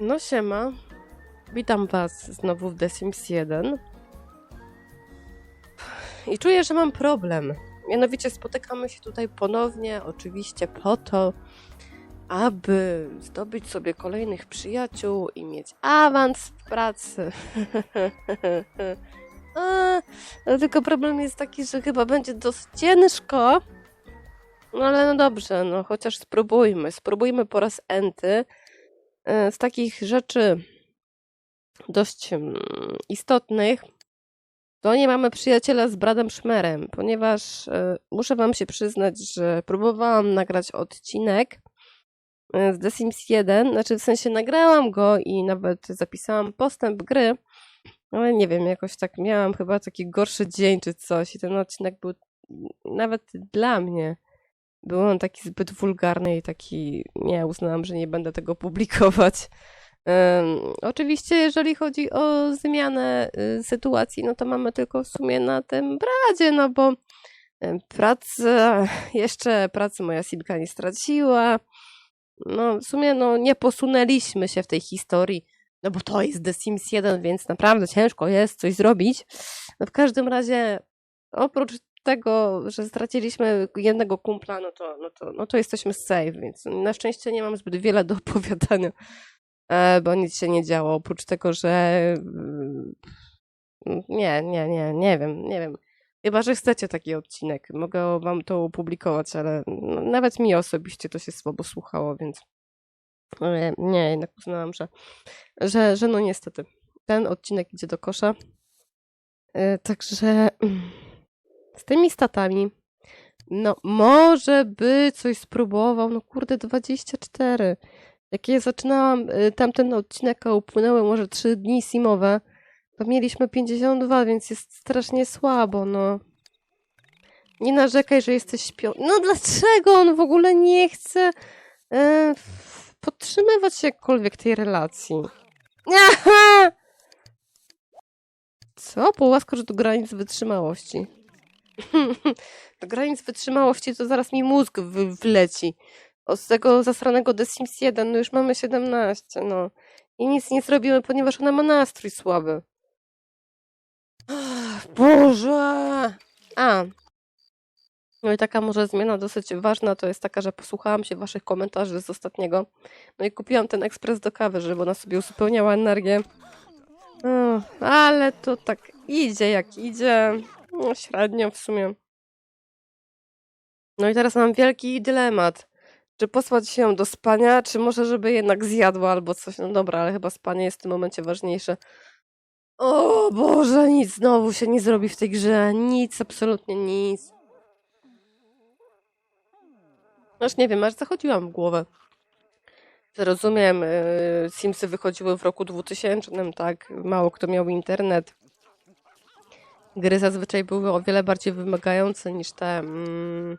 No siema. Witam was znowu w The Sims 1. I czuję, że mam problem. Mianowicie spotykamy się tutaj ponownie, oczywiście po to, aby zdobyć sobie kolejnych przyjaciół i mieć awans w pracy. A, no tylko problem jest taki, że chyba będzie dosyć ciężko. No ale no dobrze, no chociaż spróbujmy. Spróbujmy po raz enty. E, Z takich rzeczy dość mm, istotnych, to nie mamy przyjaciela z Bradem Szmerem, ponieważ e, muszę wam się przyznać, że próbowałam nagrać odcinek e, z The Sims 1, znaczy w sensie nagrałam go i nawet zapisałam postęp gry, ale nie wiem, jakoś tak miałam chyba taki gorszy dzień czy coś i ten odcinek był nawet dla mnie był on taki zbyt wulgarny i taki, nie, uznałam, że nie będę tego publikować. Oczywiście, jeżeli chodzi o zmianę y, sytuacji, no to mamy tylko w sumie na tym bradzie, no bo praca, jeszcze pracy moja Simka nie straciła. No, w sumie no, nie posunęliśmy się w tej historii, no bo to jest The Sims 1, więc naprawdę ciężko jest coś zrobić. No w każdym razie, oprócz tego, że straciliśmy jednego kumpla, no to, no to, no to jesteśmy safe, więc na szczęście nie mam zbyt wiele do opowiadania, e, bo nic się nie działo, oprócz tego, że mm, nie, nie, nie, nie wiem, nie wiem. Chyba, że chcecie taki odcinek, mogę wam to opublikować, ale no, nawet mi osobiście to się słabo słuchało, więc e, nie, jednak uznałam, że, że, że no niestety, ten odcinek idzie do kosza. E, Także z tymi statami, no może by coś spróbował, no kurde 24. Jak ja zaczynałam y, tamten odcinek, a upłynęły może 3 dni simowe, to mieliśmy 52, więc jest strasznie słabo, no. Nie narzekaj, że jesteś śpią. No dlaczego on w ogóle nie chce e, podtrzymywać jakkolwiek tej relacji? Aha! Co? Połaskocz do granic wytrzymałości. do granic wytrzymałości to zaraz mi mózg wy- wleci. Od tego zasranego The Sims 1, no już mamy 17, no. I nic nie zrobimy, ponieważ ona ma nastrój słaby. Boże! A. No i taka może zmiana dosyć ważna to jest taka, że posłuchałam się waszych komentarzy z ostatniego. No i kupiłam ten ekspres do kawy, żeby ona sobie uzupełniała energię. Ale to tak idzie jak idzie. No, średnio w sumie. No i teraz mam wielki dylemat. Czy posłać się do spania, czy może żeby jednak zjadła albo coś. No dobra, ale chyba spanie jest w tym momencie ważniejsze. O Boże, nic znowu się nie zrobi w tej grze. Nic, absolutnie nic. Aż nie wiem, aż zachodziłam w głowę. Rozumiem, y, Simsy wychodziły w roku 2000, tak? Mało kto miał internet. Gry zazwyczaj były o wiele bardziej wymagające niż te mm,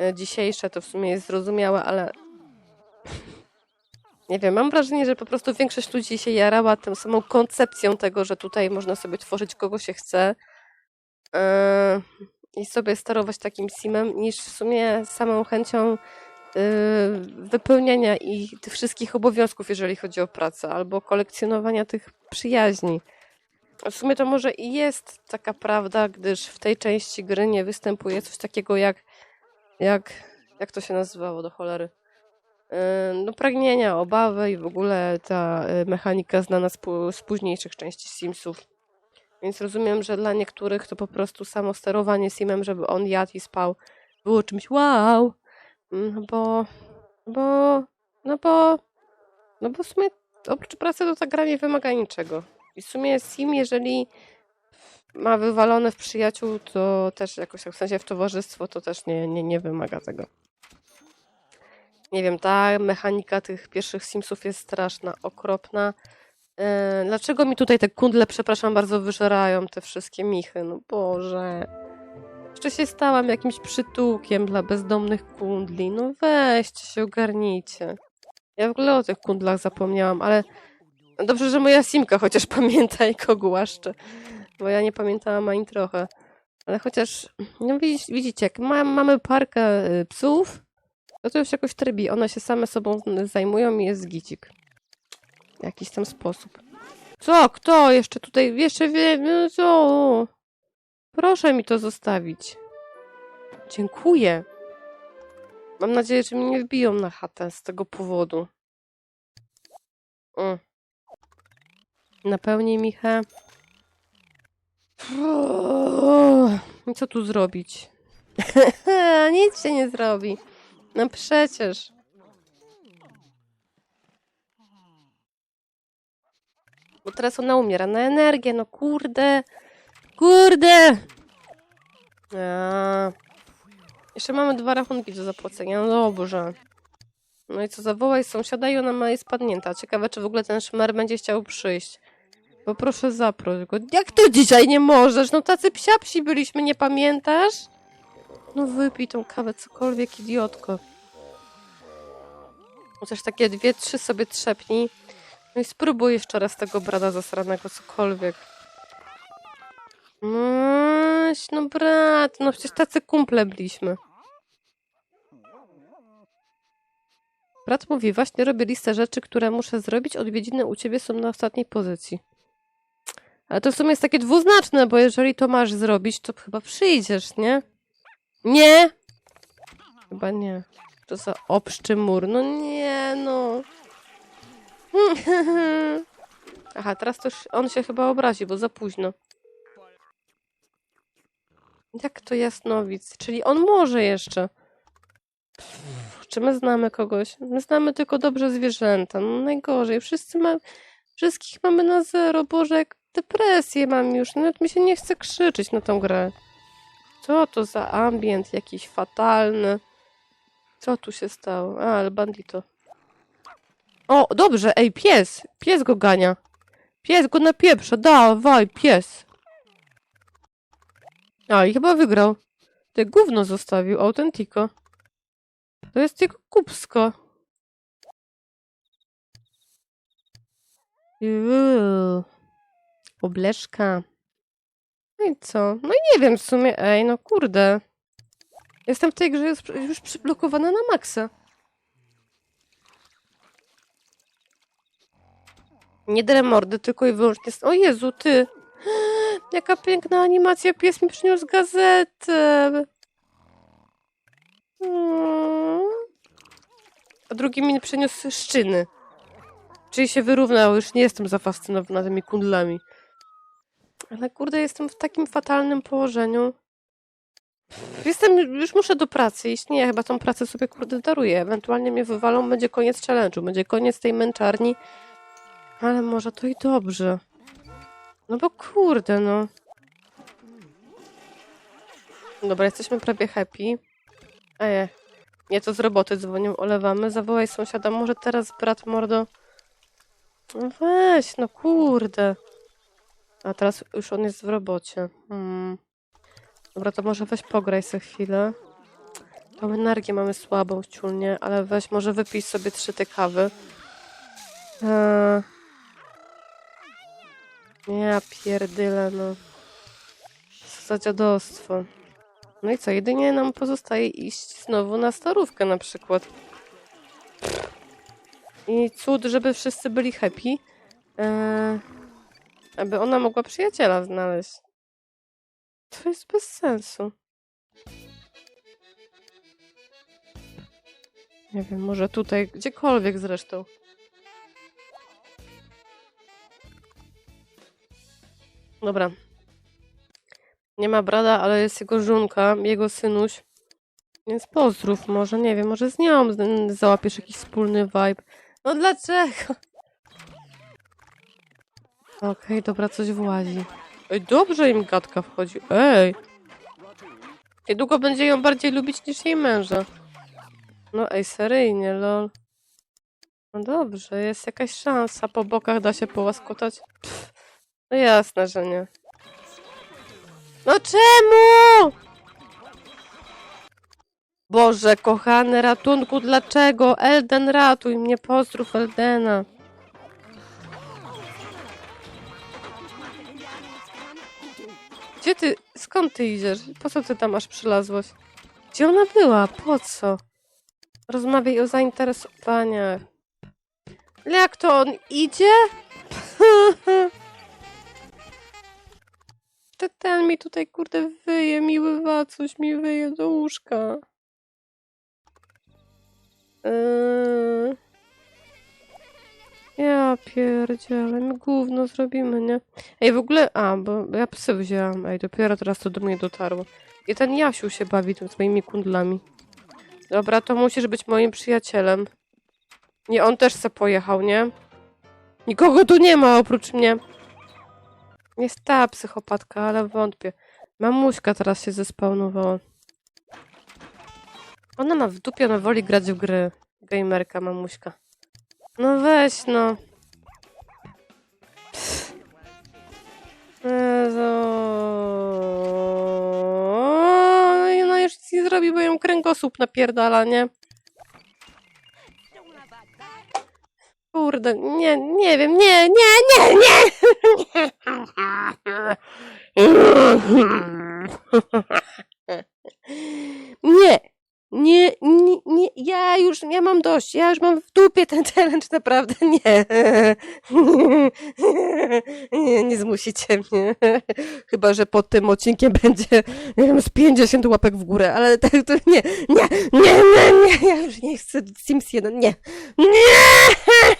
y, dzisiejsze. To w sumie jest zrozumiałe, ale nie wiem, mam wrażenie, że po prostu większość ludzi się jarała tą samą koncepcją tego, że tutaj można sobie tworzyć kogo się chce yy, i sobie sterować takim simem, niż w sumie samą chęcią yy, wypełniania ich tych wszystkich obowiązków, jeżeli chodzi o pracę, albo kolekcjonowania tych przyjaźni. W sumie to może i jest taka prawda, gdyż w tej części gry nie występuje coś takiego jak, jak, jak to się nazywało do cholery? Yy, No pragnienia, obawy i w ogóle ta y, mechanika znana z, z późniejszych części Simsów. Więc rozumiem, że dla niektórych to po prostu samo sterowanie Simem, żeby on jadł i spał, było czymś wow. Mm, No bo, bo, no bo, no bo w sumie oprócz pracy to ta gra nie wymaga niczego. I w sumie Sim, jeżeli ma wywalone w przyjaciół, to też jakoś w sensie w towarzystwo, to też nie, nie, nie wymaga tego. Nie wiem, ta mechanika tych pierwszych Simsów jest straszna, okropna. E, Dlaczego mi tutaj te kundle, przepraszam bardzo, wyżerają te wszystkie michy? No Boże. Jeszcze się stałam jakimś przytułkiem dla bezdomnych kundli. No weźcie się, ogarnijcie. Ja w ogóle o tych kundlach zapomniałam, ale dobrze, że moja Simka chociaż pamięta i go głaszcze. Bo ja nie pamiętałam ani trochę. Ale chociaż, no widzicie, jak ma, mamy parkę y, psów, to to już jakoś trybi. One się same sobą zajmują i jest gicik. w jakiś tam sposób. Co? Kto jeszcze tutaj? Jeszcze wie... no Co? Proszę mi to zostawić. Dziękuję. Mam nadzieję, że mnie nie wbiją na chatę z tego powodu. Mm. Napełnij Michę. I co tu zrobić? Nic się nie zrobi. No przecież. Bo teraz ona umiera na energię, no kurde. Kurde! A. Jeszcze mamy dwa rachunki do zapłacenia, no dobrze. No i co, zawołaj sąsiada i ona ma jej spadnięta. Ciekawe, czy w ogóle ten szmer będzie chciał przyjść. Bo proszę zaproś go. Jak to dzisiaj nie możesz? No tacy psiapsi byliśmy, nie pamiętasz? No wypij tą kawę, cokolwiek, idiotko. Chociaż takie dwie, trzy sobie trzepnij. No i spróbuj jeszcze raz tego brada zasranego, cokolwiek. Maś, no brat, no przecież tacy kumple byliśmy. Brat mówi, właśnie robię listę rzeczy, które muszę zrobić, odwiedziny u ciebie są na ostatniej pozycji. Ale to w sumie jest takie dwuznaczne, bo jeżeli to masz zrobić, to chyba przyjdziesz, nie? Nie! Chyba nie. To za obszczy mur. No nie, no. Aha, teraz to on się chyba obrazi, bo za późno. Jak to jasnowic? Czyli on może jeszcze. Pff, czy my znamy kogoś? My znamy tylko dobrze zwierzęta. No najgorzej. Wszyscy. Wszystkich mamy na zero. Boże, jak depresję mam już. Nawet mi się nie chce krzyczeć na tą grę. Co to za ambient jakiś fatalny? Co tu się stało? A, ale bandito. O, dobrze, ej, pies! Pies go gania. Pies go napieprza, dawaj, pies. A, i chyba wygrał. Te gówno zostawił, Autentico. To jest jego kupsko. Juuu. Obleszka. No i co? No i nie wiem w sumie, ej, no kurde. Jestem w tej grze już, już przyblokowana na maksa. Nie drę mordy, tylko i wyłącznie... O Jezu, ty! Jaka piękna animacja, pies mi przyniósł gazetę. Mm. A drugi mi przyniósł szczyny. Czyli się wyrównał, już nie jestem zafascynowana tymi kundlami. Ale kurde, jestem w takim fatalnym położeniu. Jestem, już muszę do pracy iść. Nie, chyba tą pracę sobie kurde daruję. Ewentualnie mnie wywalą, będzie koniec challenge'u, będzie koniec tej męczarni. Ale może to i dobrze. No bo kurde, no. Dobra, jesteśmy prawie happy. Ej, nie, to z roboty dzwonią, olewamy. Zawołaj sąsiada, może teraz brat mordo... No weź, no kurde. A teraz już on jest w robocie. Hmm. Dobra, to może weź pograj sobie chwilę. Tą energię mamy słabą ciulnie, ale weź, może wypij sobie trzy te kawy. Eee... Ja pierdyle, no. Za dziadostwo. No i co, jedynie nam pozostaje iść znowu na starówkę na przykład. I cud, żeby wszyscy byli happy. Eee, aby ona mogła przyjaciela znaleźć. To jest bez sensu. Nie wiem, może tutaj, gdziekolwiek zresztą. Dobra. Nie ma brada, ale jest jego żonka, jego synuś. Więc pozdrów może, nie wiem, może z nią załapiesz jakiś wspólny vibe. No dlaczego? Okej, dobra, coś włazi. Ej, dobrze im gadka wchodzi. Ej! Niedługo będzie ją bardziej lubić niż jej męża. No ej, seryjnie, lol. No dobrze, jest jakaś szansa. Po bokach da się połaskotać. Pff, no jasne, że nie. No czemu? Boże, kochany, ratunku, dlaczego? Elden, ratuj mnie, pozdrów Eldena. Gdzie ty, skąd ty idziesz? Po co ty tam aż przylazłaś? Gdzie ona była? Po co? Rozmawiaj o zainteresowaniach. Jak to on idzie? Te- Ten mi tutaj, kurde, wyje, miły wacuś mi wyje do łóżka. Yy... Ja pierdzielę, my gówno zrobimy, nie? Ej, w ogóle, a, bo ja psy wzięłam, ej, dopiero teraz to do mnie dotarło. I ten Jasiu się bawi tym swoimi kundlami. Dobra, to musisz być moim przyjacielem. Nie, on też se pojechał, nie? Nikogo tu nie ma oprócz mnie. Jest ta psychopatka, ale wątpię. Mamuśka teraz się zespełnowała. Ona ma w dupie, ona woli grać w gry. Gamerka, mamuśka. No weź, no. Ona już nic nie zrobi, bo ją kręgosłup napierdala, nie? Kurde, nie, nie wiem, nie, nie, nie! Nie, nie, nie, nie, ja już, ja mam dość, ja już mam w dupie ten challenge, naprawdę, nie. Nie, nie zmusicie mnie. Chyba, że pod tym odcinkiem będzie, nie wiem, z 50 łapek w górę, ale tak to nie, nie, nie, nie, nie, ja już nie chcę Sims 1, nie. Nie!